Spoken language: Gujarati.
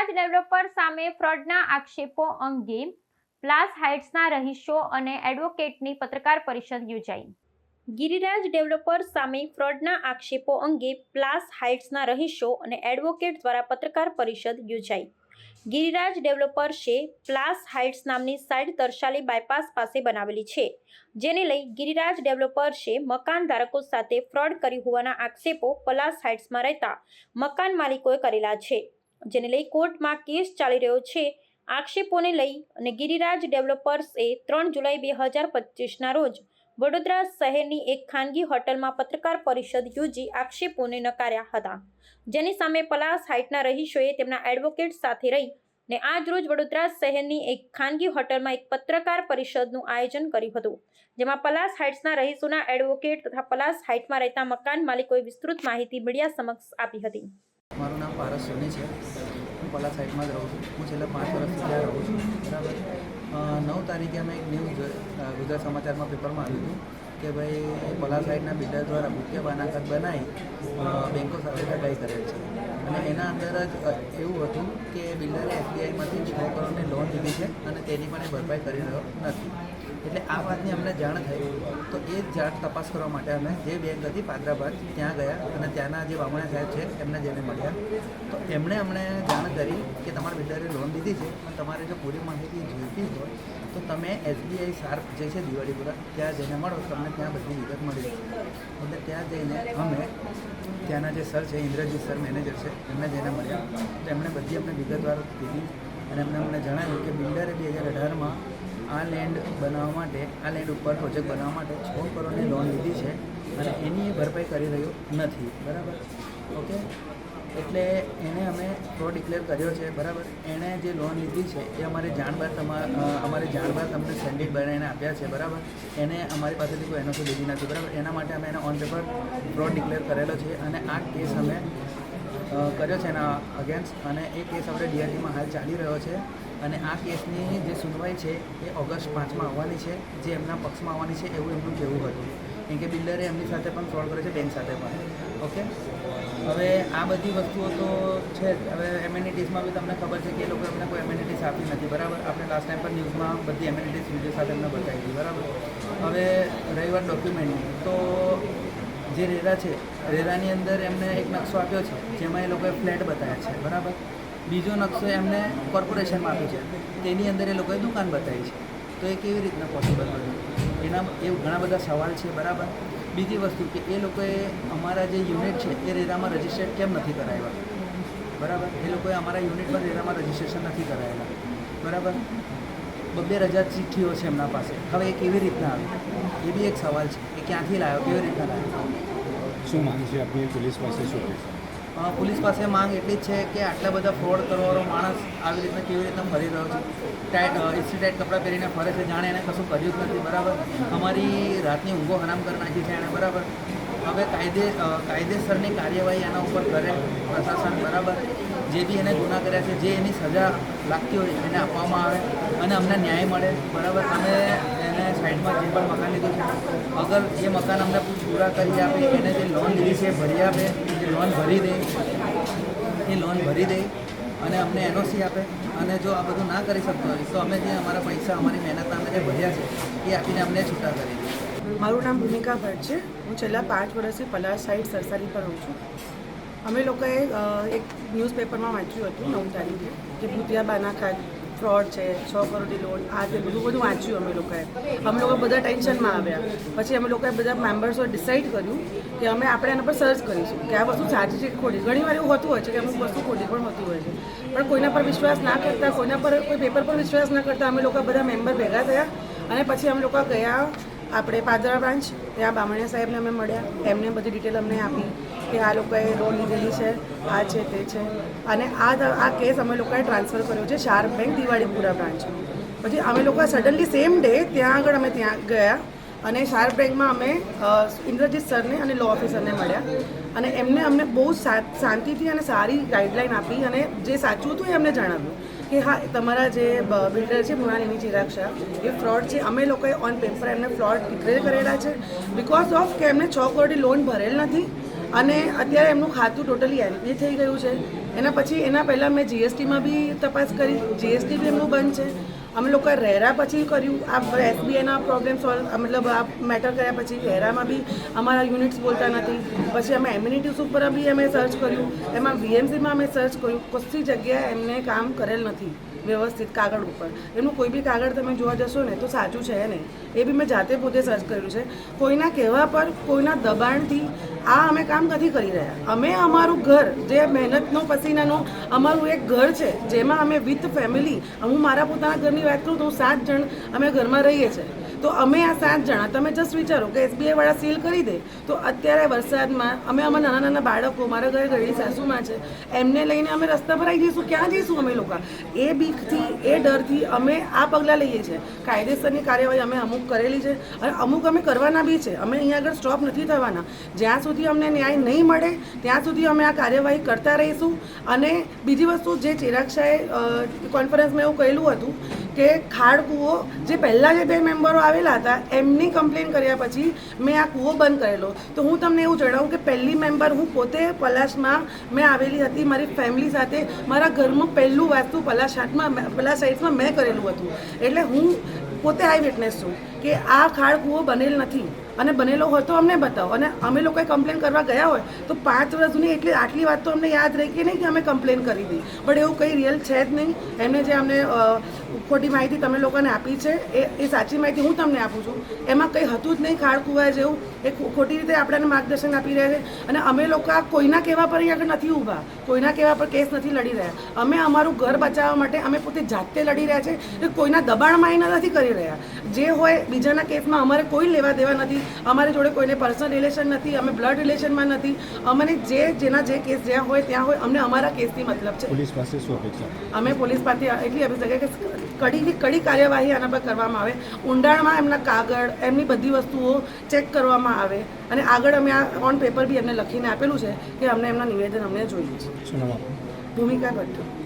ગિરિરાજ ડેવલપર સામે ફ્રોડના આક્ષેપો અંગે પ્લાસ હાઇટ્સના રહીશો અને એડવોકેટની પત્રકાર પરિષદ યોજાઈ. ગિરિરાજ ડેવલપર સામે ફ્રોડના આક્ષેપો અંગે પ્લાસ હાઇટ્સના રહીશો અને એડવોકેટ દ્વારા પત્રકાર પરિષદ યોજાઈ. ગિરિરાજ ડેવલપર્સે પ્લાસ હાઇટ્સ નામની સાઇટ તરશાલી બાયપાસ પાસે બનાવેલી છે, જેને લઈ ગિરિરાજ ડેવલપર્સે મકાન ધારકો સાથે ફ્રોડ કરી હોવાના આક્ષેપો પ્લાસ હાઇટ્સમાં રહેતા મકાન માલિકોએ કરેલા છે. જેને લઈ કોર્ટમાં કેસ ચાલી રહ્યો છે. આક્ષેપોને લઈ અને ગિરિરાજ ડેવલપર્સે ત્રણ જુલાઈ બે હજાર પચીસના રોજ વડોદરા શહેરની એક ખાનગી હોટલમાં પત્રકાર પરિષદ યોજી આક્ષેપોને નકાર્યા હતા. જેની સામે પલાસ હાઇટના રહીશોએ તેમના એડવોકેટ સાથે રહી ને આજ રોજ વડોદરા શહેરની એક ખાનગી હોટલમાં એક પત્રકાર પરિષદનું આયોજન કર્યું હતું. જેમાં પલાસ હાઇટ્સના રહીશોના એડવોકેટ તથા પલાસ હાઇટમાં રહેતા મકાન માલિકોએ વિસ્તૃત માહિતી મીડિયા સમક્ષ આપી હતી. મારું પારસ સોની છે. હું પલા સાઈડમાં જ રહું છું. હું છેલ્લા પાંચ વર્ષથી ત્યાં રહું છું. બરાબર? નવ તારીખે અમે એક ન્યૂઝ ગુજરાત સમાચારમાં પેપરમાં આવ્યું હતું કે ભાઈ પલા સાઈડના બિલ્ડર દ્વારા મુખ્ય બાનાખત બનાવી બેન્કો સાથે ઠગાઈ કરેલ છે. અને એના અંદર જ એવું હતું કે બિલ્ડરે એસબીઆઈમાંથી છ કરોડની લોન લીધી છે અને તેની પણ એ ભરપાઈ કરી રહ્યો નથી. એટલે આ વાતની અમને જાણ થઈ. તો એ જાણ તપાસ કરવા માટે અમે જે બેંક હતી પાદરાબાદ, ત્યાં ગયા અને ત્યાંના જે વામણા સાહેબ છે, એમને જઈને મળ્યા. તો એમણે અમને જાણ કરી કે તમારા બિલ્ડરે લોન લીધી છે અને તમારે જો પૂરી માહિતી જોઈતી હોય, તો તમે એસબીઆઈ શાર્પ જે છે દિવાળીપુરા, ત્યાં જઈને મળો, તમને ત્યાં બધી વિગત મળી જશે. એટલે ત્યાં જઈને અમે ત્યાંના જે સર છે, ઇન્દ્રજીત સર મેનેજર છે, એમને જઈને મળ્યા. તો એમણે બધી અમને વિગતવાર કીધી અને એમણે અમને જણાવ્યું કે બિલ્ડરે બે હજાર અઢારમાં આ લેન્ડ બનાવવા માટે, આ લેન્ડ ઉપર પ્રોજેક્ટ બનાવવા માટે છ કરોડની લોન લીધી છે અને એની એ ભરપાઈ કરી રહ્યો નથી, બરાબર? ઓકે એટલે એને અમે ફ્રોડ ડિક્લેર કર્યો છે, બરાબર? એણે જે લોન લીધી છે, એ અમારે જાણ બાદ તમા અમારે જાણબાર તમને સેન્ડિટ બનાવીને આપ્યા છે, બરાબર? એને અમારી પાસેથી કોઈ એનઓસી લીધી નથી, બરાબર? એના માટે અમે એને ઓન પેપર ફ્રોડ ડિક્લેર કરેલો છે અને આ કેસ અમે કર્યો છે એના અગેન્સ્ટ અને એ કેસ આપણે ડીઆરટીમાં હાલ ચાલી રહ્યો છે. અને આ કેસની જે સુનવાઈ છે એ ઓગસ્ટ પાંચમાં આવવાની છે, જે એમના પક્ષમાં આવવાની છે એવું એમનું કહેવું હતું. કેમ કે બિલ્ડરે એમની સાથે પણ ફ્રોડ કર્યો છે, બેંક સાથે પણ. ઓકે હવે આ બધી વસ્તુઓ તો છે હવે એમ્યુનિટીઝમાં બી તમને ખબર છે કે એ લોકો એમને કોઈ એમ્યુનિટીઝ આપી નથી. બરાબર? આપણે લાસ્ટ ટાઈમ પર ન્યૂઝમાં બધી એમ્યુનિટીઝ વીડિયો સાથે એમને બતાવી હતી બરાબર? હવે રહી વાત ડોક્યુમેન્ટની તો જે રેરા છે, રેરાની અંદર એમને એક નકશો આપ્યો છે, જેમાં એ લોકોએ ફ્લેટ બતાવ્યા છે, બરાબર? બીજો નકશો એમને કોર્પોરેશનમાં આપ્યો છે, તેની અંદર એ લોકોએ દુકાન બતાવી છે. તો એ કેવી રીતના પોસિબલ બન્યું એના એ ઘણા બધા સવાલ છે, બરાબર? બીજી વસ્તુ કે એ લોકોએ અમારા જે યુનિટ છે, એ રેરામાં રજિસ્ટર્ડ કેમ નથી કરાવ્યા? બરાબર? એ લોકોએ અમારા યુનિટ પર રેરામાં રજિસ્ટ્રેશન નથી કરાયેલા બરાબર? બબ્બે રજા ચિઠ્ઠીઓ છે એમના પાસે. હવે એ કેવી રીતના આવી? એ બી એક સવાલ છે કે ક્યાંથી લાવ્યો કેવી રીતના લાવ્યો શું માંગ છે આપની? પોલીસ પાસે શું પોલીસ પાસે માંગ એટલી જ છે કે આટલા બધા ફ્રોડ કરવાવાળો માણસ આવી રીતના કેવી રીતના ફરી રહ્યો છે? ટાઈટ એસી ટાઈટ કપડાં પહેરીને ફરે છે જાણે એને કશું કર્યું જ નથી બરાબર? અમારી રાતની ઊંઘો હરામ કરી નાખી છે એણે બરાબર? હવે કાયદે કાયદેસરની કાર્યવાહી એના ઉપર કરે પ્રશાસન બરાબર? જે બી એને ગુના કર્યા છે જે એની સજા લાગતી હોય એને આપવામાં આવે અને અમને ન્યાય મળે બરાબર? અમે એને સાઈડમાં જે પણ મકાન લીધું છે, અગર એ મકાન અમને પૂરા કરી આપે, એને જે લોન લીધી છે ભરી આપે, એ લોન ભરી દે, એ લોન ભરી દે અને અમને એનઓસી આપે. અને જો આ બધું ના કરી શકતો હોય, તો અમે જે અમારા પૈસા, અમારી મહેનત, અમે જે ભર્યા છે, એ આપીને અમને છૂટા કરી દે. મારું નામ ભૂમિકા ભટ્ટ છે. હું છેલ્લા પાંચ વર્ષથી પલાશ સાઈડ સરસારી પર રહું છું. અમે લોકોએ એક ન્યૂઝપેપરમાં વાંચ્યું હતું નવ તારીખે કે ભૂતિયા બાનાખાત ફ્રોડ છે, છ કરોડની લોન આ તે બધું બધું વાંચ્યું અમે લોકોએ. અમે લોકો બધા ટેન્શનમાં આવ્યા. પછી અમે લોકોએ બધા મેમ્બર્સો ડિસાઇડ કર્યું કે અમે આપણે એના પર સર્ચ કરીશું, કે આ વસ્તુ સાચી છે ખોટી. ઘણી વાર એવું હોતું હોય છે કે અમુક વસ્તુ ખોટી પણ હોતી હોય છે. પણ કોઈના પર વિશ્વાસ ના કરતા, કોઈના પર કોઈ પેપર પર વિશ્વાસ ના કરતા અમે લોકો બધા મેમ્બર ભેગા થયા અને પછી અમે લોકો ગયા આપણે પાદરા બ્રાન્ચ ત્યાં બામણિયા સાહેબને અમે મળ્યા. એમને બધી ડિટેલ અમને આપી. કે આ લોકોએ લોન લીધેલી છે, આ છે, તે છે. અને આ આ કેસ અમે લોકોએ ટ્રાન્સફર કર્યો છે શાર બેંક દિવાળીપુરા બ્રાન્ચમાં પછી અમે લોકો સડનલી સેમ ડે ત્યાં આગળ અમે ત્યાં ગયા અને શાર બેંકમાં અમે ઇન્દ્રજીત સરને અને લો ઓફિસરને મળ્યા. અને એમને અમને બહુ શાંતિથી અને સારી ગાઈડલાઈન આપી અને જે સાચું હતું એ અમને જણાવ્યું કે હા, તમારા જે બિલ્ડર છે મૃણાલિની શાહ એ ફ્રોડ છે. અમે લોકોએ ઓન પેપર એમને ફ્રોડ ડિક્લેર કરેલા છે બિકોઝ ઓફ કે એમને છ કરોડની લોન ભરેલ નથી. અને અત્યારે એમનું ખાતું ટોટલી એનપી થઈ ગયું છે. એના પછી એના પહેલાં મેં જીએસટીમાં બી તપાસ કરી. જીએસટી બી એમનું બંધ છે. અમે લોકોએ રહેરા પછી કર્યું. આ એસબીઆઈના પ્રોબ્લેમ સોલ્વ મતલબ આ મેટર કર્યા પછી રહેરામાં બી અમારા યુનિટ્સ બોલતા નથી. પછી અમે એમ્યુનિટીઝ ઉપર બી અમે સર્ચ કર્યું. એમાં વીએમસીમાં અમે સર્ચ કર્યું. કશી જગ્યાએ એમને કામ કરેલ નથી વ્યવસ્થિત કાગળ ઉપર. એનું કોઈ બી કાગળ તમે જોવા જશો ને તો સાચું છે નહીં. એ બી મેં જાતે પોતે સર્ચ કર્યું છે. કોઈના કહેવા પર, કોઈના દબાણથી આ અમે કામ નથી કરી રહ્યા. અમે અમારું ઘર, જે મહેનતનો, પસીનાનો, અમારું એક ઘર છે, જેમાં અમે વિથ ફેમિલી હું મારા પોતાના ઘરની વાત કરું તો હું સાત જણ અમે ઘરમાં રહીએ છીએ. તો અમે આ સાત જણા, તમે જસ્ટ વિચારો કે એસબીઆઈ વાળા સીલ કરી દે, તો અત્યારે વરસાદમાં અમે અમારા નાના નાના બાળકો, મારા ઘરે ઘરેલી સાસુમાં છે, એમને લઈને અમે રસ્તા પર આવી જઈશું, ક્યાં જઈશું અમે લોકો? એ બીકથી, એ ડરથી અમે આ પગલાં લઈએ છીએ. કાયદેસરની કાર્યવાહી અમે અમુક કરેલી છે અને અમુક અમે કરવાના બી છે. અમે અહીંયા આગળ સ્ટોપ નથી થવાના. જ્યાં સુધી અમને ન્યાય નહીં મળે, ત્યાં સુધી અમે આ કાર્યવાહી કરતા રહીશું. અને બીજી વસ્તુ, જે ચિરાગ શાહે કોન્ફરન્સમાં એવું કહેલું હતું કે ખાડ કૂવો જે પહેલાં જે બે મેમ્બરો આવેલા હતા, એમની કમ્પ્લેન કર્યા પછી મેં આ કૂવો બંધ કરેલો. તો હું તમને એવું જણાવું કે પહેલી મેમ્બર હું પોતે પલાશમાં મેં આવેલી હતી, મારી ફેમિલી સાથે. મારા ઘરમાં પહેલું વાસ્તુ પલાશ હાટમાં પલાશ સાઇડમાં મેં કરેલું હતું. એટલે હું પોતે આઈ વિટનેસ છું કે આ ખાડ કૂવો બનેલ નથી. અને બનેલો હોય તો અમને બતાવો. અને અમે લોકોએ કમ્પ્લેન કરવા ગયા હોય તો પાંચ વર્ષ જૂની એટલી આટલી વાત તો અમને યાદ રહી કે નહીં કે અમે કમ્પ્લેન કરી હતી પણ એવું કંઈ રિયલ છે જ નહીં. એમને જે અમને ખોટી માહિતી તમે લોકોને આપી છે, એ એ સાચી માહિતી હું તમને આપું છું. એમાં કંઈ હતું જ નહીં ખાડ કુવા જેવું. એ ખોટી રીતે આપણને માર્ગદર્શન આપી રહ્યા છે. અને અમે લોકો આ કોઈના કહેવા પર અહીં આગળ નથી ઊભા. કોઈના કહેવા પર કેસ નથી લડી રહ્યા. અમે અમારું ઘર બચાવવા માટે અમે પોતે જાતે લડી રહ્યા છે કોઈના દબાણમાં એ નથી કરી રહ્યા. જે હોય બીજાના કેસમાં અમારે કોઈ લેવા દેવા નથી. અમારી જોડે કોઈને પર્સનલ રિલેશન નથી અમે બ્લડ રિલેશનમાં નથી. અમને જે જેના જે કેસ જ્યાં હોય ત્યાં હોય અમને અમારા કેસથી મતલબ છે. પોલીસ પાસે શું અપેક્ષા? અમે પોલીસ પાસે એટલી અપેક્ષા કે કડીની કડી કાર્યવાહી આના પર કરવામાં આવે. ઊંડાણમાં એમના કાગળ એમની બધી વસ્તુઓ ચેક કરવામાં આવે. અને આગળ અમે આ ઓન પેપર બી એમને લખીને આપેલું છે કે અમને એમના નિવેદન અમને જોઈએ છે. ભૂમિકા ભટ્ટ.